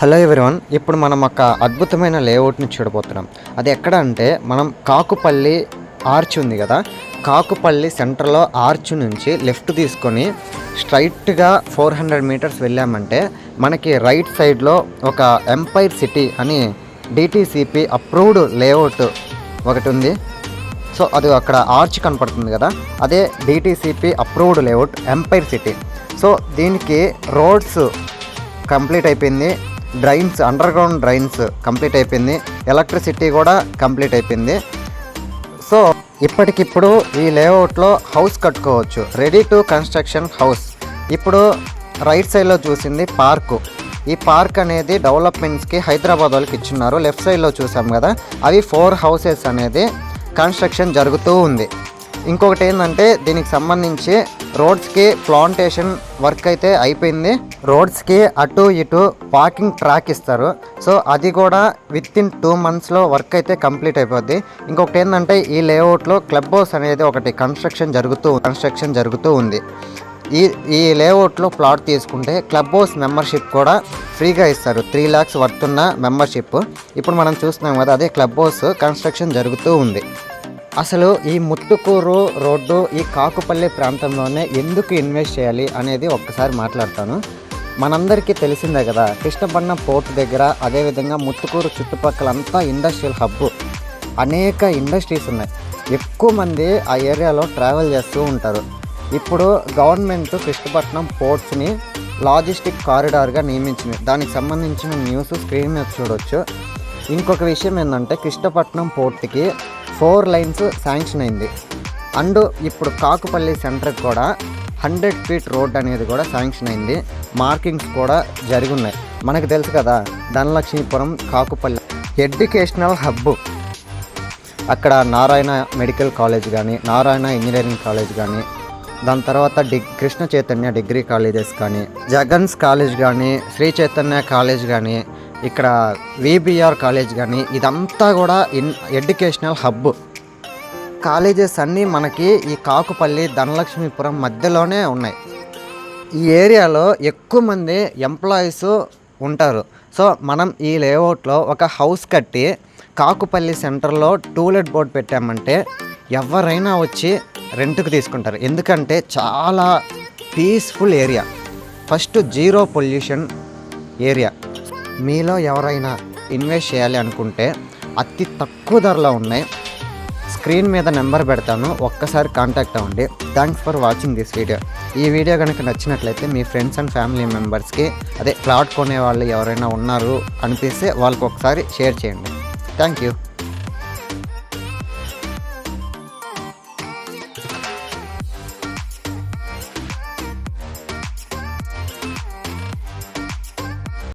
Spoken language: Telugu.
హలో ఎవరివన్ ఇప్పుడు మనం ఒక అద్భుతమైన లేఅవుట్ని చూడబోతున్నాం. అది ఎక్కడ అంటే మనం కాకుపల్లి ఆర్చ్ ఉంది కదా కాకుపల్లి సెంటర్లో ఆర్చ్ నుంచి లెఫ్ట్ తీసుకొని స్ట్రైట్గా ఫోర్ హండ్రెడ్ మీటర్స్ వెళ్ళామంటే మనకి రైట్ సైడ్లో ఒక ఎంపైర్ సిటీ అని డిటీసీపీ అప్రూవ్డ్ లేఅవుట్ ఒకటి ఉంది. సో అది అక్కడ ఆర్చ్ కనపడుతుంది కదా అదే DTCP approved layout empire city. So దీనికి రోడ్స్ కంప్లీట్ అయిపోయింది. Drains underground drains complete అయిపోయింది. ఎలక్ట్రిసిటీ కూడా కంప్లీట్ అయిపోయింది. సో ఇప్పటికిప్పుడు ఈ లేఅవుట్లో హౌస్ కట్టుకోవచ్చు. రెడీ టు కన్స్ట్రక్షన్ హౌస్ ఇప్పుడు రైట్ సైడ్లో చూసింది పార్కు ఈ పార్క్ అనేది డెవలప్మెంట్స్కి హైదరాబాద్ వాళ్ళకి ఇచ్చిన్నారు లెఫ్ట్ సైడ్లో చూసాం కదా అవి ఫోర్ హౌసెస్ అనేది కన్స్ట్రక్షన్ జరుగుతూ ఉంది. ఇంకొకటి ఏంటంటే దీనికి సంబంధించి రోడ్స్కి ప్లాంటేషన్ వర్క్ అయితే అయిపోయింది. రోడ్స్కి అటు ఇటు పార్కింగ్ ట్రాక్ ఇస్తారు. సో అది కూడా విత్ ఇన్ టూ మంత్స్లో వర్క్ అయితే కంప్లీట్ అయిపోద్ది. ఇంకొకటి ఏంటంటే ఈ లేఅవుట్లో క్లబ్ హౌస్ అనేది ఒకటి కన్స్ట్రక్షన్ జరుగుతూ కన్స్ట్రక్షన్ జరుగుతూ ఉంది. ఈ ఈ లేఅవుట్లో ప్లాట్ తీసుకుంటే క్లబ్ హౌస్ మెంబర్షిప్ కూడా ఫ్రీగా ఇస్తారు. త్రీ ల్యాక్స్ వర్త్ ఉన్న మెంబర్షిప్. ఇప్పుడు మనం చూస్తున్నాం కదా అదే క్లబ్ హౌస్ కన్స్ట్రక్షన్ జరుగుతూ ఉంది. అసలు ఈ ముత్తుకూరు రోడ్డు ఈ కాకుపల్లి ప్రాంతంలోనే ఎందుకు ఇన్వెస్ట్ చేయాలి అనేది ఒక్కసారి మాట్లాడతాను. మనందరికీ తెలిసిందే కదా కృష్ణపట్నం పోర్ట్ దగ్గర అదేవిధంగా ముత్తుకూరు చుట్టుపక్కలంతా ఇండస్ట్రియల్ హబ్ అనేక ఇండస్ట్రీస్ ఉన్నాయి. ఎక్కువ మంది ఆ ఏరియాలో ట్రావెల్ చేస్తూ ఉంటారు. ఇప్పుడు గవర్నమెంట్ కృష్ణపట్నం పోర్ట్స్ని లాజిస్టిక్ కారిడార్గా నియమించింది. దానికి సంబంధించిన న్యూస్ స్క్రీన్ మీద చూడొచ్చు. ఇంకొక విషయం ఏంటంటే కృష్ణపట్నం పోర్ట్కి ఫోర్ లైన్స్ శాంక్షన్ అయింది. అండ్ ఇప్పుడు కాకుపల్లి సెంటర్కి కూడా హండ్రెడ్ ఫీట్ రోడ్ అనేది కూడా శాంక్షన్ అయింది. మార్కింగ్స్ కూడా జరిగి ఉన్నాయి మనకు తెలుసు కదా ధనలక్ష్మీపురం కాకుపల్లి ఎడ్యుకేషనల్ హబ్. అక్కడ నారాయణ మెడికల్ కాలేజ్ కానీ నారాయణ ఇంజనీరింగ్ కాలేజ్ కానీ దాని తర్వాత D Krishna Chaitanya degree colleges కానీ జగన్స్ కాలేజ్ కానీ శ్రీ చైతన్య కాలేజ్ కానీ ఇక్కడ విబిఆర్ కాలేజ్ కానీ ఇదంతా కూడా ఇన్ ఎడ్యుకేషనల్ హబ్ కాలేజెస్ అన్నీ మనకి ఈ కాకుపల్లి ధనలక్ష్మీపురం మధ్యలోనే ఉన్నాయి. ఈ ఏరియాలో ఎక్కువ మంది ఎంప్లాయీస్ ఉంటారు. సో మనం ఈ లేఅవుట్లో ఒక హౌస్ కట్టి కాకుపల్లి సెంటర్లో టూలెట్ బోర్డ్ పెట్టామంటే ఎవరైనా వచ్చి రెంట్కి తీసుకుంటారు. ఎందుకంటే చాలా peaceful area first zero pollution area మీలో ఎవరైనా ఇన్వెస్ట్ చేయాలి అనుకుంటే అతి తక్కువ ధరలో ఉన్నాయి స్క్రీన్ మీద నెంబర్ పెడతాను. ఒక్కసారి కాంటాక్ట్ అవ్వండి. Thanks for watching this video ఈ వీడియో కనుక నచ్చినట్లయితే మీ ఫ్రెండ్స్ అండ్ ఫ్యామిలీ మెంబర్స్కి అదే ప్లాట్ కొనే వాళ్ళు ఎవరైనా ఉన్నారు అనిపిస్తే వాళ్ళకి ఒకసారి షేర్ చేయండి. Thank you